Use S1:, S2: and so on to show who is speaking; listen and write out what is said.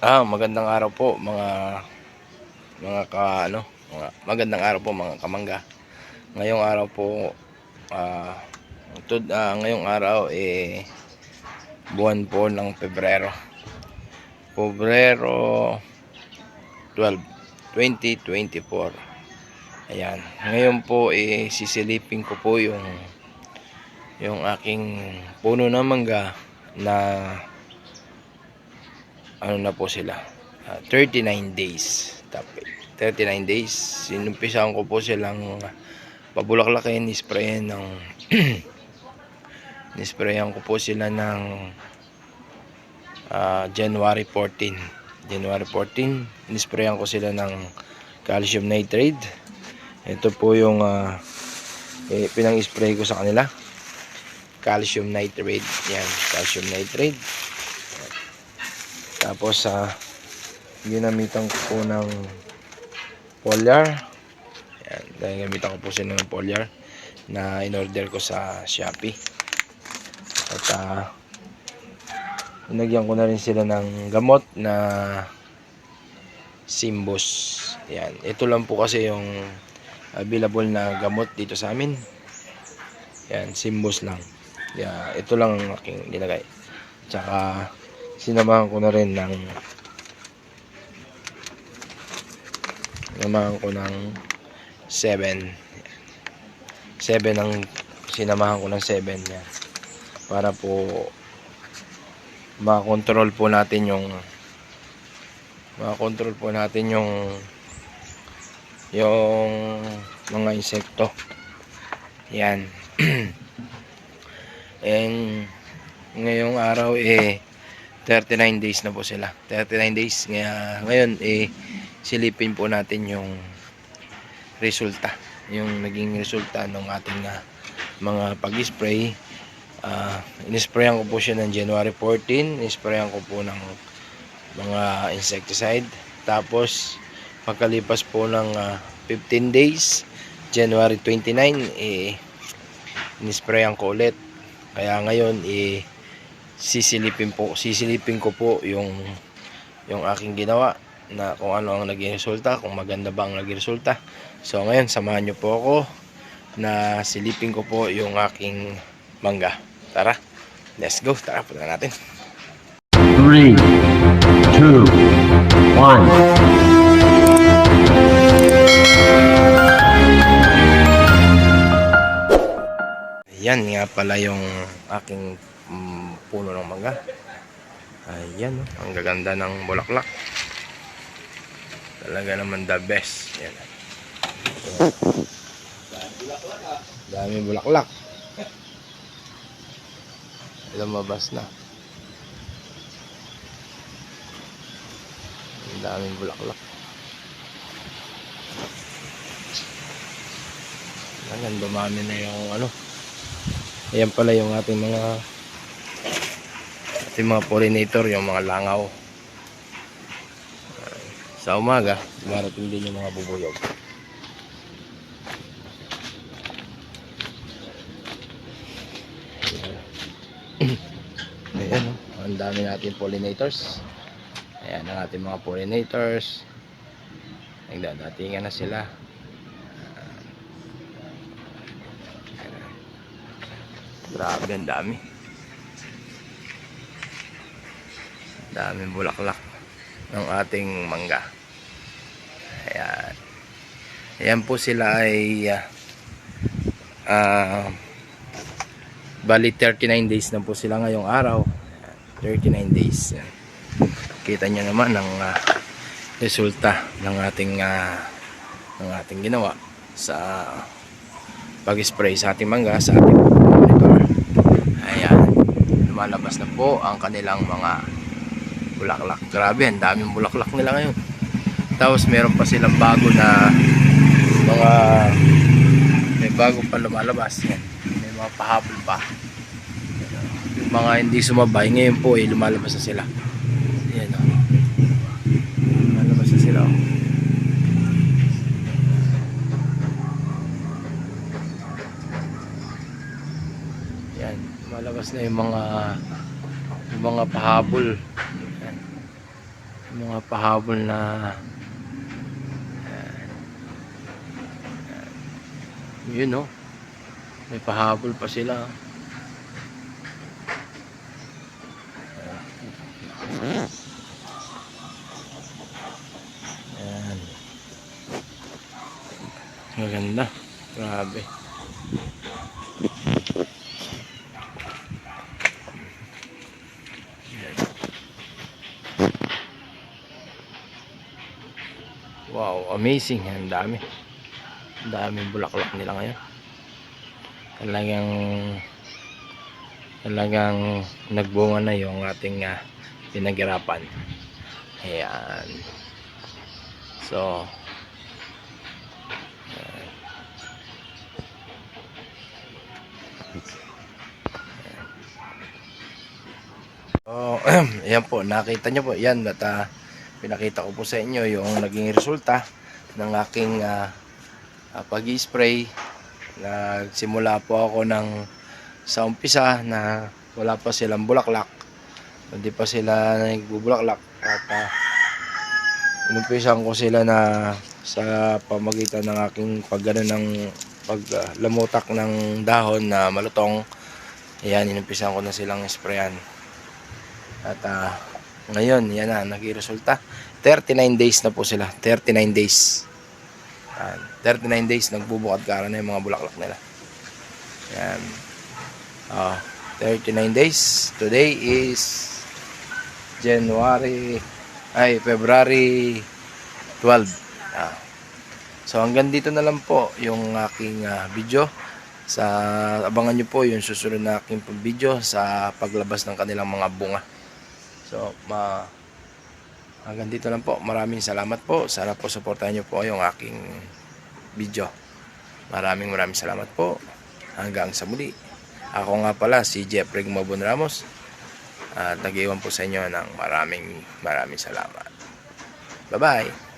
S1: Ah, magandang araw po mga mga ka ano, mga magandang araw po mga kamangga. Ngayong araw po ah tud, ah, ngayong araw eh buwan po ng Pebrero. Pebrero 12, 2024. Ayan. Ngayon po eh sisilipin ko po yung yung aking puno ng mangga na ano na po sila? Ah, 39 days. Tapos, 39 days sinumpisahan ko po silang pabulaklakin nisprayan ng nisprayan ko po sila ng ah, January 14 January 14 nisprayan ko sila ng calcium nitrate. Ito po yung ah, eh, pinang-spray ko sa kanila. Calcium nitrate yan calcium nitrate tapos sa ginamitan ko po ng foliar. Yan, dahil gamitan ko po sila ng foliar na in-order ko sa Shopee. At ah inagyan ko na rin sila ng gamot na Simbos. Yan, ito lang po kasi yung available na gamot dito sa amin. Yan, Simbos lang. Yeah, ito lang ang aking nilagay. Tsaka sinamahan ko na rin ng sinamahan ko ng 7 7 ang sinamahan ko ng 7 yan para po makontrol po natin yung makontrol po natin yung yung mga insekto. Yan. And ngayong araw eh 39 days na po sila. 39 days. Ngaya, ngayon eh silipin po natin yung resulta. Yung naging resulta ng ating ah, mga pag-spray. Uh, inisprayan ko po siya ng January 14 inisprayan ko po ng mga insecticide. Tapos pagkalipas po ng ah, 15 days January 29 eh inisprayan ko ulit. Kaya ngayon eh sisilipin po sisilipin ko po yung yung aking ginawa na kung ano ang naging resulta kung maganda ba ang naging resulta. So ngayon samahan nyo po ako na silipin ko po yung aking mangga. Tara let's go. Tara punta na natin.
S2: Three, two, one.
S1: Yan nga pala yung aking mm, puno ng mangga. Ayan, oh, ang gaganda ng bulaklak. Talaga naman the best. Yan. Dami bulaklak. Lumabas na. Ang daming bulaklak. Ayan, dumami na yung ano, Ayan pala yung ating mga ating mga pollinator, yung mga langaw. Sa umaga, dumarating din yung mga bubuyog. Ayan, oh. ang dami natin pollinators. Ayan ang ating mga pollinators. Nagdadatingan na sila. Grabe, ang dami. Daming bulaklak ng ating mangga. Ayan. Ayan po sila ay ah ah, bali 39 days na po sila ngayong araw. 39 days. Kita nyo naman ang ah, resulta ng ating ah, ng ating ginawa sa pag-spray sa ating mangga sa ating monitor. Ayan. Lumalabas na po ang kanilang mga bulaklak. Grabe, ang daming bulaklak nila ngayon. Tapos meron pa silang bago na mga may bago pa lumalabas. Yan. May mga pahabol pa. Yung mga hindi sumabay, ngayon po eh, lumalabas na sila. Yan o. Lumalabas na sila oh. o. Yan, lumalabas na yung mga yung mga pahabol. Mga pahabol na. Ayan. Yun no. May pahabol pa sila. Ayan. Maganda. Grabe. Wow, amazing. Ang dami. Ang daming bulaklak nila ngayon. Talagang talagang nagbunga na yung ating ah, pinaghirapan. Ayan. So, Oh, ayan po, nakita nyo po, yan at ah, pinakita ko po sa inyo yung naging resulta ng aking ah, ah, pag-spray. Nagsimula po ako ng sa umpisa na wala pa silang bulaklak. Hindi pa sila nagbubulaklak at uh, inumpisan ko sila na sa pamagitan ng aking paggano ng paglamutak ng dahon na malutong. Ayan, inumpisan ko na silang sprayan. At ah, ngayon, yan na, naging-resulta. 39 days na po sila. 39 days. Yan. 39 days, nagbubukad kara na yung mga bulaklak nila. Yan. Ah, 39 days. Today is January, ay, February 12. Ah. So, hanggang dito na lang po yung aking ah, video. Sa abangan nyo po yung susunod na aking video sa paglabas ng kanilang mga bunga. So, ma hanggang dito lang po. Maraming salamat po. Sana po suportahan niyo po yung aking video. Maraming maraming salamat po. Hanggang sa muli. Ako nga pala si Jeffrey Mabon Ramos. At nag-iwan po sa inyo ng maraming maraming salamat. Bye-bye.